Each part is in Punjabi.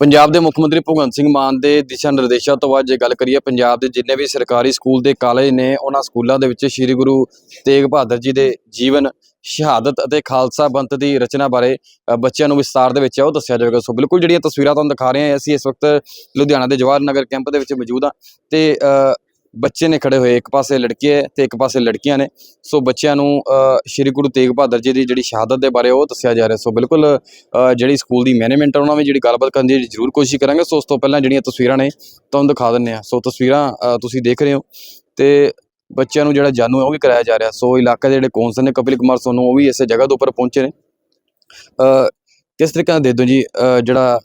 ਪੰਜਾਬ ਦੇ ਮੁੱਖ ਮੰਤਰੀ ਭਗਵੰਤ ਸਿੰਘ ਮਾਨ ਦੇ ਦਿਸ਼ਾ ਨਿਰਦੇਸ਼ਾਂ ਤੋਂ ਬਾਅਦ ਜੇ ਗੱਲ ਕਰੀਏ ਪੰਜਾਬ ਦੇ ਜਿੰਨੇ ਵੀ ਸਰਕਾਰੀ ਸਕੂਲ ਦੇ ਕਾਲਜ ਨੇ ਉਹਨਾਂ ਸਕੂਲਾਂ ਦੇ ਵਿੱਚ ਸ੍ਰੀ ਗੁਰੂ ਤੇਗ ਬਹਾਦਰ ਜੀ ਦੇ ਜੀਵਨ ਸ਼ਹਾਦਤ ਅਤੇ ਖਾਲਸਾ ਪੰਥ ਦੀ ਰਚਨਾ ਬਾਰੇ ਅ, ਬੱਚਿਆਂ ਨੂੰ ਵਿਸਤਾਰ ਦੇ ਵਿੱਚ ਉਹ ਦੱਸਿਆ ਜਾਵੇਗਾ। ਸੋ ਬਿਲਕੁਲ ਜਿਹੜੀਆਂ ਤਸਵੀਰਾਂ ਤੁਹਾਨੂੰ ਦਿਖਾ ਰਹੇ ਹਾਂ ਅਸੀਂ ਇਸ ਵਕਤ ਲੁਧਿਆਣਾ ਦੇ ਜਵਾਹਰ ਨਗਰ ਕੈਂਪ ਦੇ ਵਿੱਚ ਮੌਜੂਦ ਹਾਂ ਤੇ ਅ, ਬੱਚੇ ਨੇ ਖੜੇ ਹੋਏ, ਇੱਕ ਪਾਸੇ ਲੜਕੇ ਹੈ ਤੇ ਇੱਕ ਪਾਸੇ ਲੜਕੀਆਂ ਨੇ। ਸੋ ਬੱਚਿਆਂ ਨੂੰ ਸ੍ਰੀ ਗੁਰੂ ਤੇਗ ਬਹਾਦਰ ਜੀ ਦੀ ਜਿਹੜੀ ਸ਼ਹਾਦਤ ਦੇ ਬਾਰੇ ਉਹ ਦੱਸਿਆ ਜਾ ਰਿਹਾ। ਸੋ ਬਿਲਕੁਲ ਜਿਹੜੀ ਸਕੂਲ ਦੀ ਮੈਨੇਜਮੈਂਟ ਉਹਨਾਂ ਵਿੱਚ ਜਿਹੜੀ ਗੱਲਬਾਤ ਕਰਨ ਦੀ ਜ਼ਰੂਰ ਕੋਸ਼ਿਸ਼ ਕਰਾਂਗੇ। ਸੋ ਉਸ ਤੋਂ ਪਹਿਲਾਂ ਜਿਹੜੀਆਂ ਤਸਵੀਰਾਂ ਨੇ, ਤੁਹਾਨੂੰ ਦਿਖਾ ਦਿੰਨੇ ਆ ਸੋ ਤਸਵੀਰਾਂ ਤੁਸੀਂ ਦੇਖ ਰਹੇ ਹੋ ਤੇ ਬੱਚਿਆਂ ਨੂੰ ਜਿਹੜਾ ਜਾਨੂ ਹੈ, ਉਹ ਵੀ ਕਰਾਇਆ ਜਾ ਰਿਹਾ। ਸੋ ਇਲਾਕੇ ਦੇ ਜਿਹੜੇ ਕੌਂਸਲ ਨੇ, ਕਪਿਲ ਕੁਮਾਰ ਸੋਨੂੰ, ਉਹ ਵੀ ਇਸੇ ਜਗ੍ਹਾ ਦੇ ਉੱਪਰ ਪਹੁੰਚੇ ਨੇ। ਕਿਸ ਤਰੀਕੇ ਨਾਲ ਦੇ ਦਿਓ ਜੀ ਜਿਹੜਾ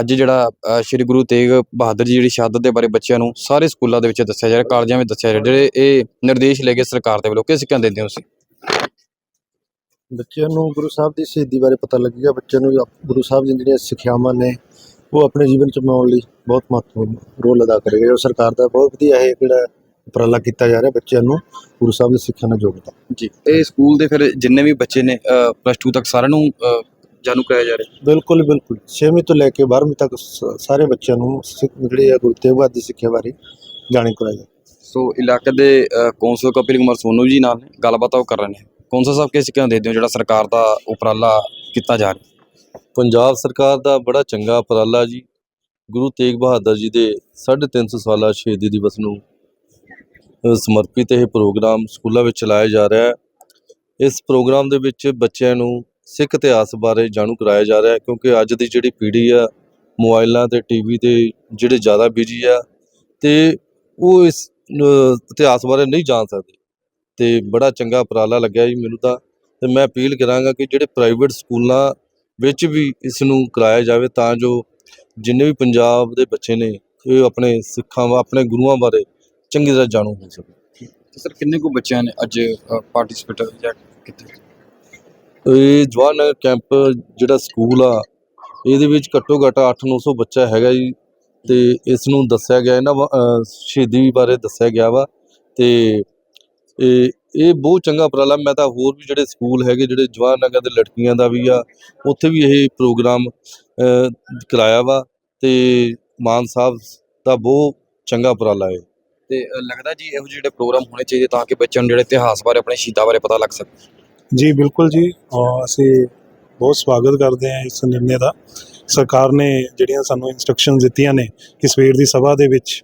ਅੱਜ ਜਿਹੜਾ ਸ਼੍ਰੀ ਗੁਰੂ ਤੇਗ ਬਹਾਦਰ ਜੀ ਜਿਹੜੀ ਸ਼ਹਾਦਤ ਦੇ ਬਾਰੇ ਬੱਚਿਆਂ ਨੂੰ ਸਾਰੇ ਸਕੂਲਾਂ ਦੇ ਵਿੱਚ ਦੱਸਿਆ ਜਾ ਰਿਹਾ ਕਾਲਜਾਂ ਵਿੱਚ ਦੱਸਿਆ ਜਾ ਰਿਹਾ ਜਿਹੜੇ ਇਹ ਨਿਰਦੇਸ਼ ਲੈ ਕੇ ਸਰਕਾਰ ਦੇ ਵੱਲੋਂ ਕਿਸ ਸਿੱਕਿਆਂ ਦਿੰਦੇ ਹੋ ਤੁਸੀਂ? ਬੱਚਿਆਂ ਨੂੰ ਗੁਰੂ ਸਾਹਿਬ ਦੀ ਸ਼ਹੀਦੀ ਬਾਰੇ ਪਤਾ ਲੱਗੇਗਾ ਬੱਚਿਆਂ ਨੂੰ ਗੁਰੂ ਸਾਹਿਬ ਦੀਆਂ ਜਿਹੜੀਆਂ ਸਿੱਖਿਆਵਾਂ ਨੇ ਉਹ ਆਪਣੇ ਜੀਵਨ ਚ ਅਪਣਾਉਣ ਲਈ ਬਹੁਤ ਮਹੱਤਵਪੂਰਨ ਰੋਲ ਅਦਾ ਕਰੇਗਾ ਉਹ ਸਰਕਾਰ ਦਾ ਬਹੁਤ ਵਧੀਆ ਇਹ ਜਿਹੜਾ ਉਪਰਾਲਾ ਕੀਤਾ ਜਾ ਰਿਹਾ ਬੱਚਿਆਂ ਨੂੰ ਗੁਰੂ ਸਾਹਿਬ ਦੀ ਸਿੱਖਿਆ ਨਾਲ ਜੋੜਦਾ। ਜੀ ਇਹ ਸਕੂਲ ਦੇ ਫਿਰ ਜਿੰਨੇ ਵੀ ਬੱਚੇ ਨੇ ਪਲੱਸ 2 ਤੱਕ ਸਾਰਿਆਂ ਨੂੰ ਜਾਣੂ ਕਰਾਇਆ ਜਾ ਰਿਹਾ। ਬਿਲਕੁਲ ਬਿਲਕੁਲ। 6ਵੀਂ ਤੋਂ ਲੈ ਕੇ 12ਵੀਂ ਤੱਕ ਸ- ਸਾਰੇ ਬੱਚਿਆਂ ਨੂੰ ਸਿੱਖ- ਜਿਹੜੇ ਆ ਗੁਰੂ ਤੇਗ ਬਹਾਦਰ ਦੀ ਸਿੱਖਿਆ ਬਾਰੇ ਜਾਣੀ ਕਰਾਇਆ ਸੋ ਇਲਾਕੇ ਦੇ ਅ, ਕੌਂਸਲ ਕਪਿਲ ਕੁਮਾਰ ਸੋਨੂ ਜੀ ਨਾਲ ਨੇ ਗੱਲਬਾਤ ਉਹ ਕਰ ਰਹੇ ਨੇ। ਕੌਂਸਲ ਸਾਹਿਬ ਕਿਸ ਸਿੱਕਿਆਂ ਦੇ ਦਿਓ ਜਿਹੜਾ ਸਰਕਾਰ ਦਾ ਉਪਰਾਲਾ ਕੀਤਾ ਜਾ ਰਿਹਾ? ਪੰਜਾਬ ਸਰਕਾਰ ਦਾ ਬੜਾ ਚੰਗਾ ਉਪਰਾਲਾ ਜੀ। ਗੁਰੂ ਤੇਗ ਬਹਾਦਰ ਜੀ ਦੇ 350 ਸਾਲਾ ਸ਼ਹੀਦੀ ਦਿਵਸ ਨੂੰ ਅ, ਸਮਰਪਿਤ ਇਹ ਪ੍ਰੋਗਰਾਮ ਸਕੂਲਾਂ ਵਿੱਚ ਚਲਾਇਆ ਜਾ ਰਿਹਾ ਹੈ। ਇਸ ਪ੍ਰੋਗਰਾਮ ਦੇ ਵਿੱਚ ਬੱਚਿਆਂ ਨੂੰ ਸਿੱਖ ਇਤਿਹਾਸ ਬਾਰੇ ਜਾਣੂ ਕਰਾਇਆ ਜਾ ਰਿਹਾ ਹੈ, ਕਿਉਂਕਿ ਅੱਜ ਦੀ ਜਿਹੜੀ ਪੀੜ੍ਹੀ ਆ ਮੋਬਾਈਲਾਂ ਤੇ ਟੀਵੀ ਤੇ ਜਿਹੜੇ ਜ਼ਿਆਦਾ ਬਿਜ਼ੀ ਆ, ਤੇ ਉਹ ਇਸ ਇਤਿਹਾਸ ਬਾਰੇ ਨਹੀਂ ਜਾਣ ਸਕਦੇ। ਤੇ ਬੜਾ ਚੰਗਾ ਉਪਰਾਲਾ ਲੱਗਿਆ ਜੀ ਮੈਨੂੰ ਤਾਂ, ਤੇ ਮੈਂ ਅਪੀਲ ਕਰਾਂਗਾ ਕਿ ਜਿਹੜੇ ਪ੍ਰਾਈਵੇਟ ਸਕੂਲਾਂ ਵਿੱਚ ਵੀ ਇਸ ਨੂੰ ਕਰਾਇਆ ਜਾਵੇ, ਤਾਂ ਜੋ ਜਿੰਨੇ ਵੀ ਪੰਜਾਬ ਦੇ ਬੱਚੇ ਨੇ, ਇਹ ਆਪਣੇ ਸਿੱਖਾਂ ਵਾ, ਆਪਣੇ ਗੁਰੂਆਂ ਬਾਰੇ ਚੰਗੀ ਤਰ੍ਹਾਂ ਜਾਣੂ ਹੋ ਸਕੇ। ਸਰ, ਕਿੰਨੇ ਕੁ ਬੱਚਿਆਂ ਨੇ ਅੱਜ ਪਾਰਟਿਸਿਪੇਟ ਜਾਂ ਕਿਤੇ ਇਹ ਜਵਾਹਰ ਨਗਰ ਕੈਂਪ ਜਿਹੜਾ ਸਕੂਲ ਆ, ਇਹਦੇ ਵਿੱਚ ਘੱਟੋ ਘੱਟ 8-900 ਬੱਚਾ ਹੈਗਾ ਜੀ ਤੇ ਇਸ ਨੂੰ ਦੱਸਿਆ ਗਿਆ, ਇਹਨਾਂ ਵਾ- ਸ਼ਹੀਦੀ ਬਾਰੇ ਦੱਸਿਆ ਗਿਆ ਵਾ ਤੇ ਇਹ ਇਹ ਬਹੁਤ ਚੰਗਾ ਉਪਰਾਲਾ ਮੈਂ ਤਾਂ ਹੋਰ ਵੀ ਜਿਹੜੇ ਸਕੂਲ ਹੈਗੇ, ਜਿਹੜੇ ਜਵਾਹਰ ਨਗਰ ਦੇ ਲੜਕੀਆਂ ਦਾ ਵੀ ਆ, ਉੱਥੇ ਵੀ ਇਹ ਪ੍ਰੋਗਰਾਮ ਕਰਾਇਆ ਵਾ ਤੇ ਮਾਨ ਸਾਹਿਬ ਦਾ ਬਹੁਤ ਚੰਗਾ ਉਪਰਾਲਾ ਹੈ। ਤੇ ਲੱਗਦਾ ਜੀ ਇਹੋ ਜਿਹੇ ਜਿਹੜੇ ਪ੍ਰੋਗਰਾਮ ਹੋਣੇ ਚਾਹੀਦੇ ਤਾਂ ਕਿ ਬੱਚਿਆਂ ਨੂੰ ਜਿਹੜੇ ਇਤਿਹਾਸ ਬਾਰੇ, ਆਪਣੇ ਸ਼ਹੀਦਾਂ ਬਾਰੇ ਪਤਾ ਲੱਗ ਸਕੇ। ਜੀ, ਬਿਲਕੁਲ ਜੀ। ਅਸੀਂ ਬਹੁਤ ਸਵਾਗਤ ਕਰਦੇ ਹਾਂ ਇਸ ਨਿਰਣੇ ਦਾ। ਸਰਕਾਰ ਨੇ ਜਿਹੜੀਆਂ ਸਾਨੂੰ ਇਨਸਟਰਕਸ਼ਨਸ ਦਿੱਤੀਆਂ ਨੇ, ਕਿ ਸਵੇਰ ਦੀ ਸਭਾ ਦੇ ਵਿੱਚ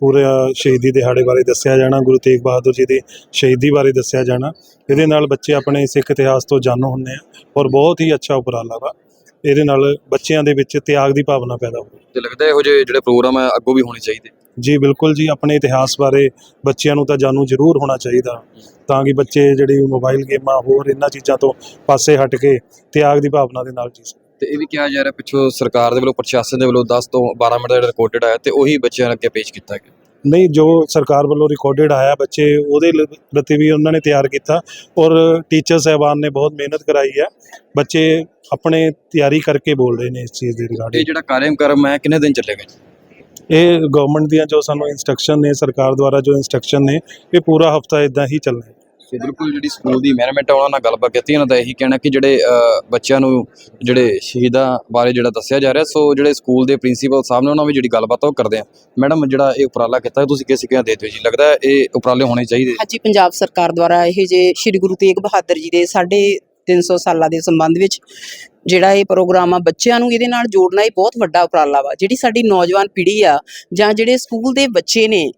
ਪੂਰਾ ਸ਼ਹੀਦੀ ਦਿਹਾੜੇ ਬਾਰੇ ਦੱਸਿਆ ਜਾਣਾ, ਗੁਰੂ ਤੇਗ ਬਹਾਦਰ ਜੀ ਦੀ ਸ਼ਹੀਦੀ ਬਾਰੇ ਦੱਸਿਆ ਜਾਣਾ। ਇਹਦੇ ਨਾਲ ਬੱਚੇ ਆਪਣੇ ਸਿੱਖ ਇਤਿਹਾਸ ਤੋਂ ਜਾਣੂ ਹੁੰਦੇ ਆ ਔਰ ਬਹੁਤ ਹੀ ਅੱਛਾ ਉਪਰਾਲਾ ਵਾ। ਇਹਦੇ ਨਾਲ ਬੱਚਿਆਂ ਦੇ ਵਿੱਚ ਤਿਆਗ ਦੀ ਭਾਵਨਾ ਪੈਦਾ ਹੋਵੇ ਤੇ ਲੱਗਦਾ ਇਹੋ ਜਿਹੇ ਜਿਹੜੇ ਪ੍ਰੋਗਰਾਮ ਹੈ ਅੱਗੋਂ ਵੀ ਹੋਣੇ ਚਾਹੀਦੇ? ਜੀ ਬਿਲਕੁਲ ਜੀ ਆਪਣੇ ਇਤਿਹਾਸ ਬਾਰੇ ਬੱਚਿਆਂ ਨੂੰ ਤਾਂ ਜਾਣੂ ਜ਼ਰੂਰ ਹੋਣਾ ਚਾਹੀਦਾ। ਤਾਂ ਕਿ ਬੱਚੇ ਜਿਹੜੀ ਮੋਬਾਈਲ ਗੇਮਾਂ ਹੋਰ ਇਹਨਾਂ ਚੀਜ਼ਾਂ ਤੋਂ ਪਾਸੇ ਹਟ ਕੇ ਤਿਆਗ ਦੀ ਭਾਵਨਾ ਦੇ ਨਾਲ ਜੀ। ਤੇ ਇਹ ਵੀ ਕਿਹਾ ਜਾ ਰਿਹਾ ਪਿੱਛੋਂ ਸਰਕਾਰ ਦੇ ਵੱਲੋਂ ਪ੍ਰਸ਼ਾਸਨ ਦੇ ਵੱਲੋਂ 10 ਤੋਂ 12 ਮਿੰਟ ਦਾ ਜਿਹੜਾ ਰਿਕਾਰਡਡ ਆਇਆ ਤੇ ਉਹੀ ਬੱਚਿਆਂ ਅੱਗੇ ਪੇਸ਼ ਕੀਤਾ ਗਿਆ। ਨਹੀਂ ਜੋ ਸਰਕਾਰ ਵੱਲੋਂ ਰਿਕਾਰਡਡ ਆਇਆ ਬੱਚੇ ਉਹਦੇ ਲ- ਪ੍ਰਤੀ ਵੀ ਉਹਨਾਂ ਨੇ ਤਿਆਰ ਕੀਤਾ ਔਰ ਟੀਚਰ ਸਹਿਬਾਨ ਨੇ ਬਹੁਤ ਮਿਹਨਤ ਕਰਾਈ ਹੈ। ਬੱਚੇ ਆਪਣੇ ਤਿਆਰੀ ਕਰਕੇ ਬੋਲ ਰਹੇ ਨੇ ਇਸ ਚੀਜ਼ ਦੇ ਇਹ ਰਿਗਾਰਡਿੰਗ ਜਿਹੜਾ ਕਾਰਜਕ੍ਰਮ ਹੈ ਕਿੰਨੇ ਦਿਨ ਚੱਲੇਗਾ ਜੀ? ਇਹ ਗਵਰਨਮੈਂਟ ਦੀਆਂ ਜੋ ਸਾਨੂੰ ਇਨਸਟਰਕਸ਼ਨ ਨੇ ਸਰਕਾਰ ਦੁਆਰਾ ਜੋ ਇਨਸਟਰਕਸ਼ਨ ਨੇ ਇਹ ਪੂਰਾ ਹਫਤਾ ਇਦਾਂ ਹੀ ਚੱਲਣਾ ਹੈ। ਸੋ ਬਿਲਕੁਲ ਜਿਹੜੀ ਸਕੂਲ ਦੀ ਮੈਨੇਜਮੈਂਟ ਆ, ਉਹਨਾਂ ਨਾਲ ਗੱਲਬਾਤ ਕੀਤੀ, ਉਹਨਾਂ ਦਾ ਇਹੀ ਕਹਿਣਾ ਕਿ ਜਿਹੜੇ ਬੱਚਿਆਂ ਨੂੰ, ਜਿਹੜੇ ਸ਼ਹੀਦਾਂ ਬਾਰੇ ਜਿਹੜਾ ਦੱਸਿਆ ਜਾ ਰਿਹਾ, ਸੋ ਜਿਹੜੇ ਸਕੂਲ ਦੇ ਪ੍ਰਿੰਸੀਪਲ ਸਾਹਿਬ ਨੇ, ਉਹਨਾਂ ਵੀ ਜਿਹੜੀ ਗੱਲਬਾਤ ਉਹ ਕਰਦੇ ਆ। ਮੈਡਮ, ਜਿਹੜਾ ਇਹ ਉਪਰਾਲਾ ਕੀਤਾ, ਤੁਸੀਂ ਕਿਸ ਸਿੱਕਿਆਂ ਦੇਤੇ ਜੀ? ਲੱਗਦਾ ਇਹ ਉਪਰਾਲੇ ਹੋਣੇ ਚਾਹੀਦੇ। ਅੱਜ ਪੰਜਾਬ ਸਰਕਾਰ ਦੁਆਰਾ ਇਹ ਜੇ ਸ੍ਰੀ ਗੁਰੂ ਤੇਗ ਬਹਾਦਰ ਜੀ ਦੇ ਸਾਢੇ 300 ਸਾਲਾਂ ਦੇ ਸੰਬੰਧ ਵਿੱਚ ਜਿਹੜਾ ਇਹ ਪ੍ਰੋਗਰਾਮ ਆ, ਬੱਚਿਆਂ ਨੂੰ ਇਹਦੇ ਨਾਲ ਜੋੜਨਾ ਇਹ ਬਹੁਤ ਵੱਡਾ ਉਪਰਾਲਾ ਵਾ। ਜਿਹੜੀ ਸਾਡੀ ਨੌਜਵਾਨ ਪੀੜ੍ਹੀ ਆ, ਜਾਂ ਜਿਹੜੇ ਸਕੂਲ ਦੇ ਬੱਚੇ ਨੇ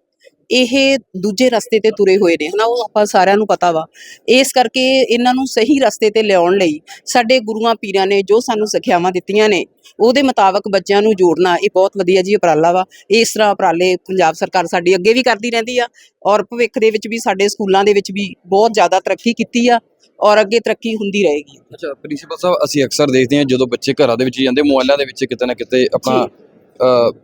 ਇਹ ਦੂਜੇ ਰਸਤੇ ਤੇ ਤੁਰੇ ਹੋਏ ਨੇ ਹਨਾ ਉਹ ਆਪਾਂ ਸਾਰਿਆਂ ਨੂੰ ਪਤਾ ਵਾ। ਇਸ ਕਰਕੇ ਇਹਨਾਂ ਨੂੰ ਸਹੀ ਰਸਤੇ ਤੇ ਲਿਆਉਣ ਲਈ ਸਾਡੇ ਗੁਰੂਆਂ ਪੀਰਾਂ ਨੇ ਜੋ ਸਾਨੂੰ ਸਿੱਖਿਆਵਾਂ ਦਿੱਤੀਆਂ ਨੇ ਉਹਦੇ ਮੁਤਾਬਕ ਬੱਚਿਆਂ ਨੂੰ ਜੋੜਨਾ ਇਹ ਬਹੁਤ ਵਧੀਆ ਜੀ ਉਪਰਾਲਾ ਵਾ। ਇਸ ਤਰ੍ਹਾਂ ਉਪਰਾਲੇ ਪੰਜਾਬ ਸਰਕਾਰ ਸਾਡੀ ਅੱਗੇ ਵੀ ਕਰਦੀ ਰਹਿੰਦੀ ਆ ਔਰ ਭਵਿੱਖ ਦੇ ਵਿੱਚ ਵੀ ਸਾਡੇ ਸਕੂਲਾਂ ਦੇ ਵਿੱਚ ਵੀ ਬਹੁਤ ਜ਼ਿਆਦਾ ਤਰੱਕੀ ਕੀਤੀ ਆ ਔਰ ਅੱਗੇ ਤਰੱਕੀ ਹੁੰਦੀ ਰਹੇਗੀ। ਅੱਛਾ ਪ੍ਰਿੰਸੀਪਲ ਸਾਹਿਬ ਅਸੀਂ ਅਕਸਰ ਦੇਖਦੇ ਹਾਂ ਜਦੋਂ ਬੱਚੇ ਘਰਾਂ ਦੇ ਵਿੱਚ ਜਾਂਦੇ ਮੋਬਾਈਲਾਂ ਦੇ ਵਿੱਚ ਕਿਤੇ ਨਾ ਕਿਤੇ ਆਪਣਾ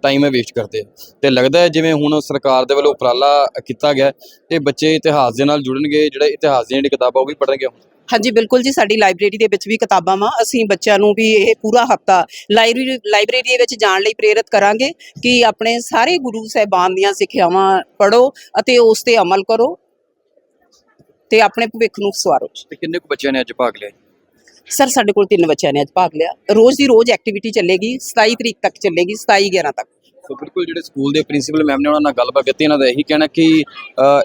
ਟਾਈਮ ਹੈ ਵੇਸਟ ਕਰਦੇ ਤੇ ਲੱਗਦਾ ਹੈ ਜਿਵੇਂ ਹੁਣ ਸਰਕਾਰ ਦੇ ਵੱਲੋਂ ਉਪਰਾਲਾ ਕੀਤਾ ਗਿਆ ਤੇ ਬੱਚੇ ਇਤਿਹਾਸ ਦੇ ਨਾਲ ਜੁੜਨਗੇ ਜਿਹੜੇ ਇਤਿਹਾਸ ਦੀਆਂ ਜਿਹੜੀ ਕਿਤਾਬਾਂ ਉਹ ਵੀ ਪੜ੍ਹਨਗੇ ਹਾਂਜੀ ਬਿਲਕੁਲ ਜੀ ਸਾਡੀ ਲਾਇਬ੍ਰੇਰੀ ਦੇ ਵਿੱਚ ਵੀ ਕਿਤਾਬਾਂ ਵਾ। ਅਸੀਂ ਬੱਚਿਆਂ ਨੂੰ ਵੀ ਇਹ ਪੂਰਾ ਹਫਤਾ ਲਾਇਬ੍ਰੇਰੀ ਲਾਇਬ੍ਰੇਰੀ ਦੇ ਵਿੱਚ ਜਾਣ ਲਈ ਪ੍ਰੇਰਿਤ ਕਰਾਂਗੇ ਕਿ ਆਪਣੇ ਸਾਰੇ ਗੁਰੂ ਸਾਹਿਬਾਨ ਦੀਆਂ ਸਿੱਖਿਆਵਾਂ ਪੜ੍ਹੋ ਅਤੇ ਉਸ ਤੇ ਅਮਲ ਕਰੋ ਤੇ ਆਪਣੇ ਭਵਿੱਖ ਨੂੰ ਸਵਾਰੋ। ਤੇ ਕਿੰਨੇ ਕੁ ਬੱਚਿਆਂ ਨੇ ਅੱਜ ਭਾਗ ਲਿਆ? ਸਰ, ਸਾਡੇ ਕੋਲ ਤਿੰਨ ਬੱਚਿਆਂ ਨੇ ਅੱਜ ਭਾਗ ਲਿਆ। ਰੋਜ਼ ਦੀ ਰੋਜ਼ ਐਕਟੀਵਿਟੀ ਚੱਲੇਗੀ 27 ਤਰੀਕ ਤੱਕ ਚੱਲੇਗੀ 27 11 ਤੱਕ। ਸੋ ਬਿਲਕੁਲ ਜਿਹੜੇ ਸਕੂਲ ਦੇ ਪ੍ਰਿੰਸੀਪਲ ਮੈਮ ਨੇ ਉਹਨਾਂ ਨਾਲ ਗੱਲਬਾਤ ਕੀਤੀ, ਇਹਨਾਂ ਦਾ ਇਹੀ ਕਹਿਣਾ ਕਿ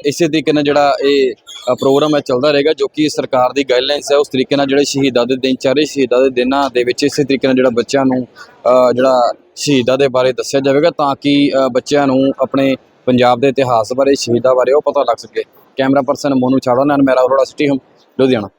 ਇਸੇ ਤਰੀਕੇ ਨਾਲ ਜਿਹੜਾ ਇਹ ਪ੍ਰੋਗਰਾਮ ਹੈ ਚੱਲਦਾ ਰਹੇਗਾ, ਜੋ ਕਿ ਸਰਕਾਰ ਦੀ ਗਾਈਡਲਾਈਨਸ ਹੈ, ਉਸ ਤਰੀਕੇ ਨਾਲ ਜਿਹੜੇ ਸ਼ਹੀਦਾਂ ਦੇ ਦਿਨ ਚਾਰੇ ਸ਼ਹੀਦਾਂ ਦੇ ਦਿਨਾਂ ਦੇ ਵਿੱਚ ਇਸੇ ਤਰੀਕੇ ਨਾਲ ਜਿਹੜਾ ਬੱਚਿਆਂ ਨੂੰ ਜਿਹੜਾ ਸ਼ਹੀਦਾਂ ਦੇ ਬਾਰੇ ਦੱਸਿਆ ਜਾਵੇਗਾ ਤਾਂ ਕਿ ਬੱਚਿਆਂ ਨੂੰ ਆਪਣੇ ਪੰਜਾਬ ਦੇ ਇਤਿਹਾਸ ਬਾਰੇ, ਸ਼ਹੀਦਾਂ ਬਾਰੇ ਉਹ ਪਤਾ ਲੱਗ ਸਕੇ। ਕੈਮਰਾ ਪਰਸਨ ਮੋਨੂ ਛਾੜਾ ਨਾਲ ਮੇਰਾ ਅਰੋੜਾ, ਸਿਟੀ ਹਮ, ਲੁਧਿਆਣਾ।